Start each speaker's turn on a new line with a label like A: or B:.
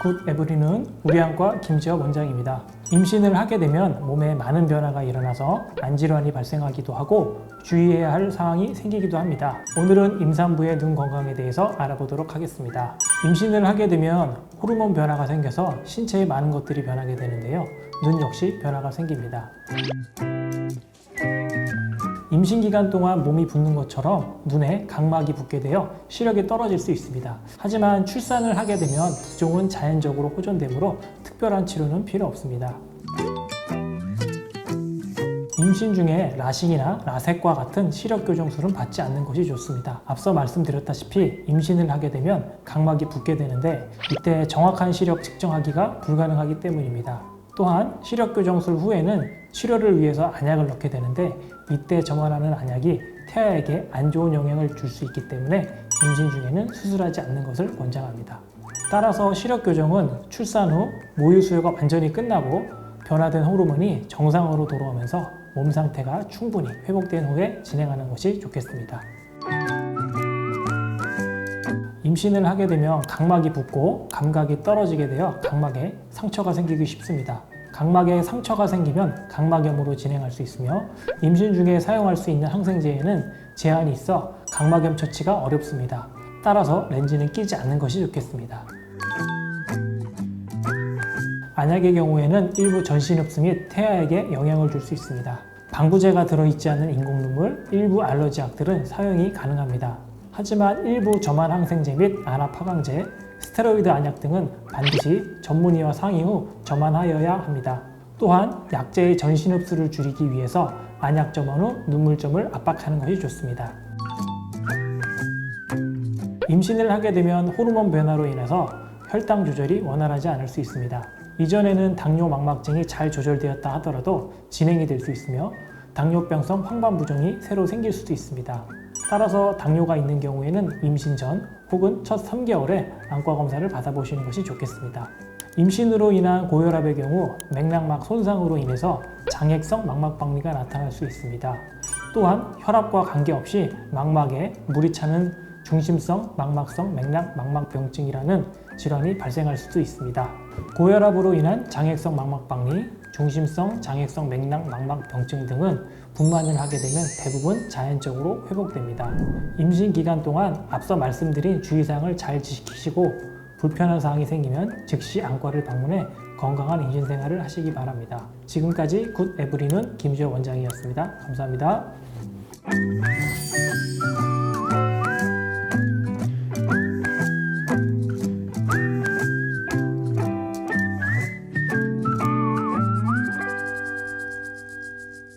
A: 굿 에브리는 우리 안과 김지혁 원장입니다. 임신을 하게 되면 몸에 많은 변화가 일어나서 안질환이 발생하기도 하고 주의해야 할 상황이 생기기도 합니다. 오늘은 임산부의 눈 건강에 대해서 알아보도록 하겠습니다. 임신을 하게 되면 호르몬 변화가 생겨서 신체에 많은 것들이 변하게 되는데요. 눈 역시 변화가 생깁니다. 임신 기간 동안 몸이 붓는 것처럼 눈에 각막이 붓게 되어 시력이 떨어질 수 있습니다. 하지만 출산을 하게 되면 부종은 자연적으로 호전되므로 특별한 치료는 필요 없습니다. 임신 중에 라식이나 라섹과 같은 시력 교정술은 받지 않는 것이 좋습니다. 앞서 말씀드렸다시피 임신을 하게 되면 각막이 붓게 되는데 이때 정확한 시력 측정하기가 불가능하기 때문입니다. 또한 시력 교정술 후에는 치료를 위해서 안약을 넣게 되는데 이때 정환하는 안약이 태아에게 안 좋은 영향을 줄 수 있기 때문에 임신 중에는 수술하지 않는 것을 권장합니다. 따라서 시력 교정은 출산 후 모유 수유가 완전히 끝나고 변화된 호르몬이 정상으로 돌아오면서 몸 상태가 충분히 회복된 후에 진행하는 것이 좋겠습니다. 임신을 하게 되면 각막이 붓고 감각이 떨어지게 되어 각막에 상처가 생기기 쉽습니다. 각막에 상처가 생기면 각막염으로 진행할 수 있으며 임신 중에 사용할 수 있는 항생제에는 제한이 있어 각막염 처치가 어렵습니다. 따라서 렌즈는 끼지 않는 것이 좋겠습니다. 안약의 경우에는 일부 전신 흡수 및 태아에게 영향을 줄 수 있습니다. 방부제가 들어있지 않은 인공 눈물, 일부 알러지약들은 사용이 가능합니다. 하지만 일부 점환 항생제 및 안압 파강제, 스테로이드 안약 등은 반드시 전문의와 상의 후 점환하여야 합니다. 또한 약제의 전신 흡수를 줄이기 위해서 안약 점원 후 눈물점을 압박하는 것이 좋습니다. 임신을 하게 되면 호르몬 변화로 인해서 혈당 조절이 원활하지 않을 수 있습니다. 이전에는 당뇨 망막증이 잘 조절되었다 하더라도 진행이 될 수 있으며 당뇨병성 황반부종이 새로 생길 수도 있습니다. 따라서 당뇨가 있는 경우에는 임신 전 혹은 첫 3개월에 안과 검사를 받아보시는 것이 좋겠습니다. 임신으로 인한 고혈압의 경우 맥락막 손상으로 인해서 장액성 망막박리가 나타날 수 있습니다. 또한 혈압과 관계없이 망막에 물이 차는 중심성 망막성 맥락 망막병증이라는 질환이 발생할 수도 있습니다. 고혈압으로 인한 장액성 망막박리, 중심성 장액성 맥락 망막 병증 등은 분만을 하게 되면 대부분 자연적으로 회복됩니다. 임신 기간 동안 앞서 말씀드린 주의사항을 잘 지키시고 불편한 사항이 생기면 즉시 안과를 방문해 건강한 임신 생활을 하시기 바랍니다. 지금까지 굿 에브리는 김지호 원장이었습니다. 감사합니다.